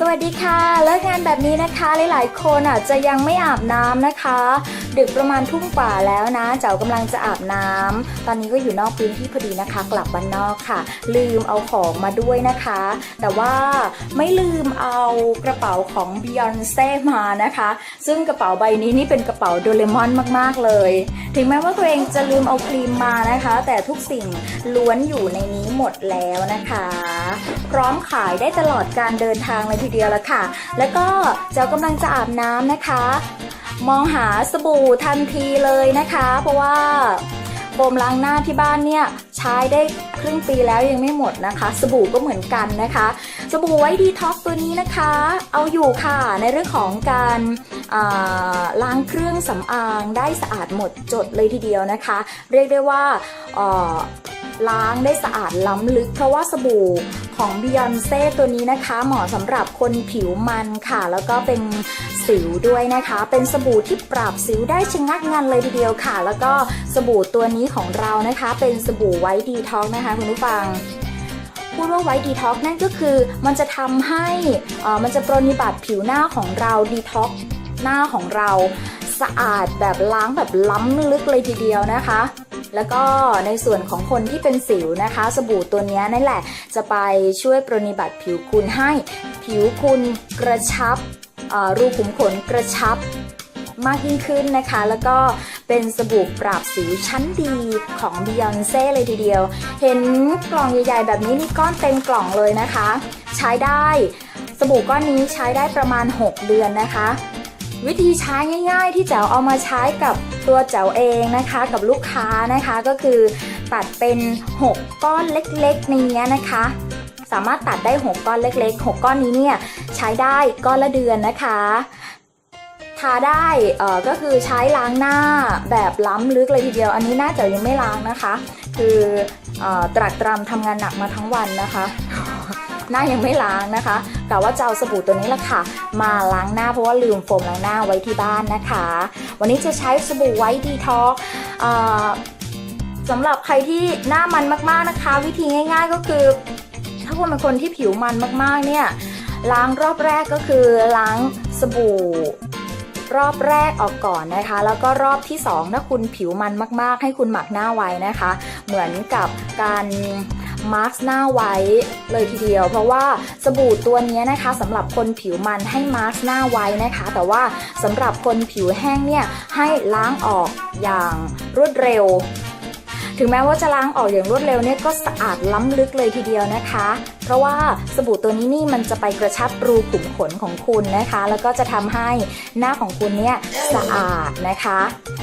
สวัสดีค่ะ เลิกงานแบบนี้นะคะหลายๆ คนอาจจะยังไม่อาบน้ำนะคะ ดึกประมาณทุ่มกว่าแล้วนะ เจ๋ากำลังจะอาบน้ำตอนนี้ก็อยู่นอกพื้นที่พอดีนะคะ กลับบ้านนอกค่ะ ลืมเอาของมาด้วยนะคะ แต่ว่าไม่ลืมเอากระเป๋าของ Beyonce มานะคะ ซึ่งกระเป๋าใบนี้นี่เป็นกระเป๋าโดเรมอนมาก ๆ เลย ถึงแม้ว่าตัวเองจะลืมเอาครีมมานะคะ แต่ทุกสิ่งล้วนอยู่ในนี้หมดแล้วนะคะ พร้อมขายได้ตลอดการเดินทางเลยทีเดียวละค่ะ แล้วก็เจ้ากำลังจะอาบน้ำนะคะ มองหาสบู่ทันทีเลยนะคะ เพราะว่าโฟมล้างหน้าที่บ้านเนี่ยใช้ได้ครึ่งปีแล้วยังไม่หมดนะคะ สบู่ก็เหมือนกันนะคะ สบู่ไว้ดีท็อกตัวนี้นะคะ เอาอยู่ค่ะในเรื่องของการาล้างเครื่องสำอางได้สะอาดหมดจดเลยทีเดียวนะคะ เรียกได้ว่าล้างได้สะอาดล้ำลึก เพราะว่าสบู่ ของ Beyonce ตัวนี้นะคะ เหมาะสำหรับคนผิวมันค่ะ แล้วก็เป็นสิวด้วยนะคะ เป็นสบู่ที่ปราบสิวได้ชะงักงันเลยทีเดียวค่ะ แล้วก็สบู่ตัวนี้ของเรานะคะ เป็นสบู่ไวท์ดีท็อกนะคะคุณผู้ฟังพูดว่าไวท์ดีท็อกนั่นก็คือมันจะทำให้อ่อมันจะปรนนิบัติผิวหน้าของเราดีท็อกหน้าของเราสะอาดแบบล้างแบบล้ำลึกเลยทีเดียวนะคะ แล้วก็ในส่วนของคนที่เป็นสิวนะคะ สบู่ตัวนี้นั่นแหละ จะไปช่วยปรนนิบัติผิวคุณให้ผิวคุณกระชับรูขุมขนกระชับมากยิ่งขึ้นนะคะ แล้วก็เป็นสบู่ปราบสิวชั้นดีของ Beyonce เลยทีเดียว เห็นกล่องใหญ่ๆ แบบนี้นี่ก้อนเต็มกล่องเลยนะคะ ใช้ได้สบู่ก้อนนี้ใช้ได้ประมาณ 6 เดือนนะคะ วิธีใช้ง่าย ๆ ที่แจ๋วเอามาใช้กับตัวแจ๋วเองนะคะ กับลูกค้านะคะก็คือตัดเป็น 6 ก้อนเล็กๆในนี้นะคะ สามารถตัดได้ 6 ก้อนเล็ก ๆ 6 ก้อนนี้เนี่ยใช้ได้ก้อนละเดือนนะคะทาได้เอ่อก็คือใช้ล้างหน้าแบบล้ำลึกเลยทีเดียว อันนี้หน้าจ๋วยังไม่ล้างนะคะ คืออตรักตรำทำงานหนักมาทั้งวันนะคะ หน้ายังไม่ล้างนะคะกะว่าจะเอาสบู่ตัวนี้แหละค่ะ มาล้างหน้าเพราะว่าลืมโฟมล้างหน้าไว้ที่บ้านนะคะ วันนี้จะใช้สบู่ไวท์ดีท็อกสำหรับใครที่หน้ามันมากๆนะคะ วิธีง่าย ๆก็คือ ถ้าคุณเป็นคนที่ผิวมันมากๆเนี่ยล้างรอบแรกก็คือล้างสบู่รอบแรกออกก่อนนะคะ แล้วก็รอบที่ 2 ถ้าคุณผิวมันมาก ๆ ให้คุณหมักหน้าไว้นะคะ เหมือนกับการ มาร์กหน้าไว้เลยทีเดียว เพราะว่าสบู่ตัวนี้นะคะสำหรับคนผิวมันให้มาร์กหน้าไว้นะคะ แต่ว่าสำหรับคนผิวแห้งเนี่ยให้ล้างออกอย่างรวดเร็ว ถึงแม้ว่าจะล้างออกอย่างรวดเร็วเนี่ยก็สะอาดล้ำลึกเลยทีเดียวนะคะ เพราะว่าสบู่ตัวนี้นี่มันจะไปกระชับรูขุมขนของคุณนะคะ แล้วก็จะทำให้หน้าของคุณเนี่ยสะอาดนะคะ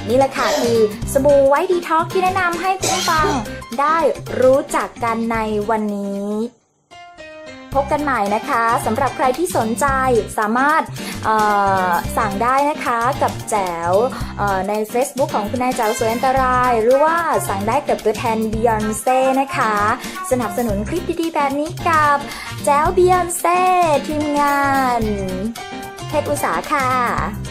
นี่แหละค่ะคือสบู่ไวท์ดีท็อกที่แนะนำให้คุณผู้ฟังได้รู้จักกันในวันนี้ พบกันใหม่นะคะสำหรับใครที่สนใจสามารถสั่งได้นะคะกับแจ๋วใน Facebook ของคุณนายแจ๋วสวยอันตราย หรือว่าสั่งได้กับตัวแทนบียอนเซ่นะคะ สนับสนุนคลิปดีๆแบบนี้กับแจ๋วบียอนเซ่ทีมงานเพชรอุตสาค่ะ